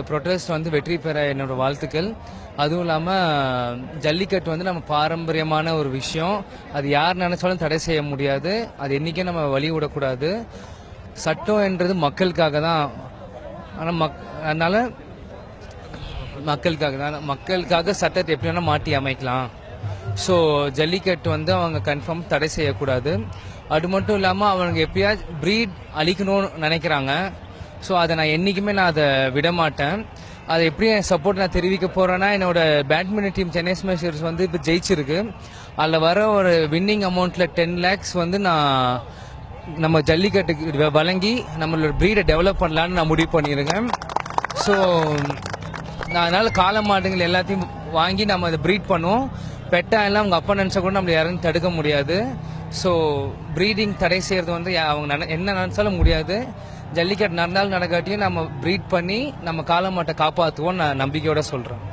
இந்த ப்ரொட்டஸ்ட் வந்து வெற்றி பெற என்னோட வாழ்த்துக்கள். அதுவும் இல்லாமல் ஜல்லிக்கட்டு வந்து நம்ம பாரம்பரியமான ஒரு விஷயம். அது யார் நினைச்சாலும் தடை செய்ய முடியாது. அது என்றைக்கும் நம்ம வழி விடக்கூடாது. சட்டம் என்றது மக்களுக்காக தான். ஆனால் மக் அதனால் மக்களுக்காக தான். மக்களுக்காக சட்டத்தை எப்படி வேணால் மாற்றி அமைக்கலாம். ஸோ ஜல்லிக்கட்டு வந்து அவங்க கன்ஃபார்ம் தடை செய்யக்கூடாது. அது மட்டும் இல்லாமல் அவங்க எப்பயாச்சும் ப்ரீட் அழிக்கணும்னு நினைக்கிறாங்க. ஸோ அதை நான் என்றைக்குமே நான் அதை விட மாட்டேன் அதை எப்படி என் சப்போர்ட் நான் தெரிவிக்க போகிறேன்னா என்னோட பேட்மிண்டன் டீம் சென்னை ஸ்மேஷர்ஸ் வந்து இப்போ ஜெயிச்சிருக்கு. அதில் வர ஒரு வின்னிங் அமௌண்ட்டில் டென் லேக்ஸ் வந்து நான் நம்ம ஜல்லிக்கட்டுக்கு வ- வழங்கி நம்மளோட ப்ரீடை டெவலப் பண்ணலான்னு நான் முடிவு பண்ணியிருக்கேன். ஸோ நான் அதனால் காளை மாடுங்கள் எல்லாத்தையும் வாங்கி நம்ம அதை ப்ரீட் பண்ணுவோம். பெட்டாக எல்லாம் அவங்க அப்பா நினச்சா கூட நம்மளை யாரும் தடுக்க முடியாது. ஸோ ப்ரீடிங் தடை செய்கிறது வந்து அவங்க நன- என்ன நினச்சாலும் முடியாது. ஜல்லிக்கட்டு நடந்தாலும் நடக்காட்டியும் நம்ம ப்ரீட் பண்ணி நம்ம காலமாட்டை காப்பாற்றுவோம் நான் நம்பிக்கையோட சொல்கிறேன்